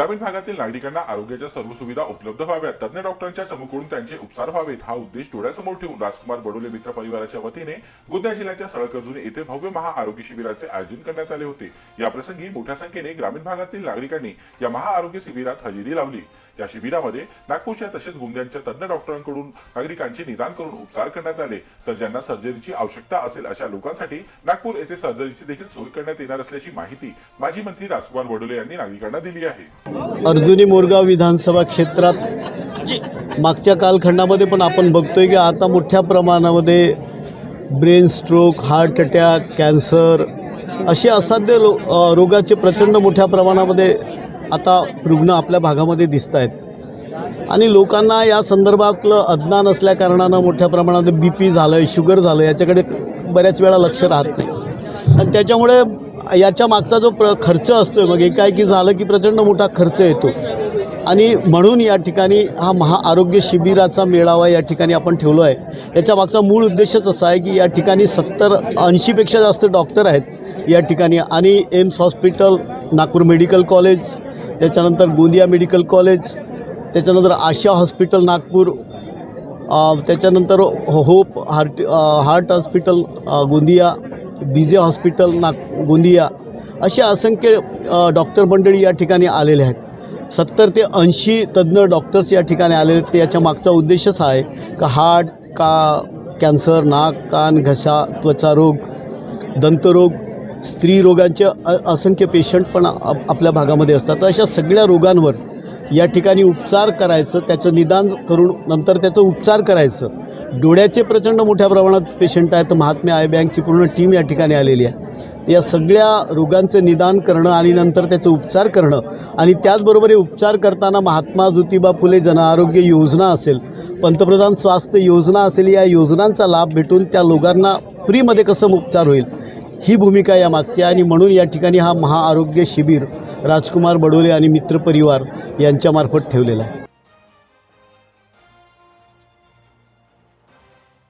ग्रामीण भागातील नागरिकांना आरोग्याच्या सर्व सुविधा उपलब्ध व्हाव्यात. तज्ञ डॉक्टरांच्या चमूकडून त्यांचे उपचार व्हावेत. हा उद्देश डोळ्यासमोर ठेवून राजकुमार बडोले मित्र परिवाराच्या वतीने गोंदिया जिल्ह्याच्या सळकर्जुनी येथे भव्य महाआरोग्य शिबिराचे आयोजन करण्यात आले होते. याप्रसंगी मोठ्या संख्येने ग्रामीण भागातील नागरिकांनी या महाआरोग्य शिबिरात हजेरी लावली. या शिबिरामध्ये नागपूरच्या तसेच गोंदियांच्या तज्ञ डॉक्टरांकडून नागरिकांचे निदान करून उपचार करण्यात आले. तर ज्यांना सर्जरीची आवश्यकता असेल अशा लोकांसाठी नागपूर येथे सर्जरीची देखील सोय करण्यात येणार असल्याची माहिती माजी मंत्री राजकुमार बडोले यांनी नागरिकांना दिली आहे. अर्जुनी मोरगाव विधानसभा क्षेत्रात मागच्या कालखंडामध्ये पण आपण बघतोय की आता मोठ्या प्रमाणामध्ये brain stroke heart attack cancer असे असाध्य अ, रोगाचे प्रचंड मोठ्या प्रमाणामध्ये आता रुग्ण आपल्या भागामध्ये दिसत आहेत आणि लोकांना या संदर्भातलं अज्ञान असल्याकारणानं मोठ्या प्रमाणात बी पी झालं आहे शुगर झालं याच्याकडे बऱ्याच वेळा लक्ष राहत नाही. आणि त्याच्यामुळे याच्या मागचा जो प्र खर्च असतो मग एकाएकी झालं की प्रचंड मोठा खर्च येतो. आणि म्हणून या ठिकाणी हा महाआरोग्य शिबिराचा मेळावा या ठिकाणी आपण ठेवलो आहे. याच्या मागचा मूळ उद्देशच असा आहे की या ठिकाणी सत्तर ऐंशीपेक्षा जास्त डॉक्टर आहेत या ठिकाणी. आणि AIIMS hospital Nagpur medical college त्याच्यानंतर गोंदिया मेडिकल कॉलेज त्याच्यानंतर आशा हॉस्पिटल नागपूर त्याच्यानंतर हो- hope heart heart hospital Gondia B J hospital नाग गोंदिया असे असंख्य डॉक्टर मंडळी या ठिकाणी आलेले आहेत. सत्तर ते ऐंशी तज्ज्ञ डॉक्टर्स या ठिकाणी आलेले आहेत. याच्या मागचा उद्देशच आहे का हार्ट का कॅन्सर नाक कान घसा त्वचा रोग दंतरोग स्त्री रोगांचे अ असंख्य पेशंट पण आप आपल्या भागामध्ये असतात. तर अशा सगळ्या रोगांवर या ठिकाणी उपचार करायचं त्याचं निदान करून नंतर त्याचं उपचार करायचं. डोळ्याचे प्रचंड मोठ्या प्रमाणात पेशंट आहेत. महात्मे आय बँकची पूर्ण टीम या ठिकाणी आलेली आहे. या सगळ्या रोगांचं निदान करणं आणि नंतर त्याचं उपचार करणं आणि त्याचबरोबर हे उपचार करताना महात्मा ज्योतिबा फुले जनआरोग्य योजना असेल पंतप्रधान स्वास्थ्य योजना असेल या योजनांचा लाभ भेटून त्या लोकांना फ्रीमध्ये कसं उपचार होईल ही भूमिका या मागची आहे. आणि म्हणून या ठिकाणी हा महाआरोग्य शिबिर राजकुमार बडोले आणि मित्रपरिवार यांच्यामार्फत ठेवलेला आहे.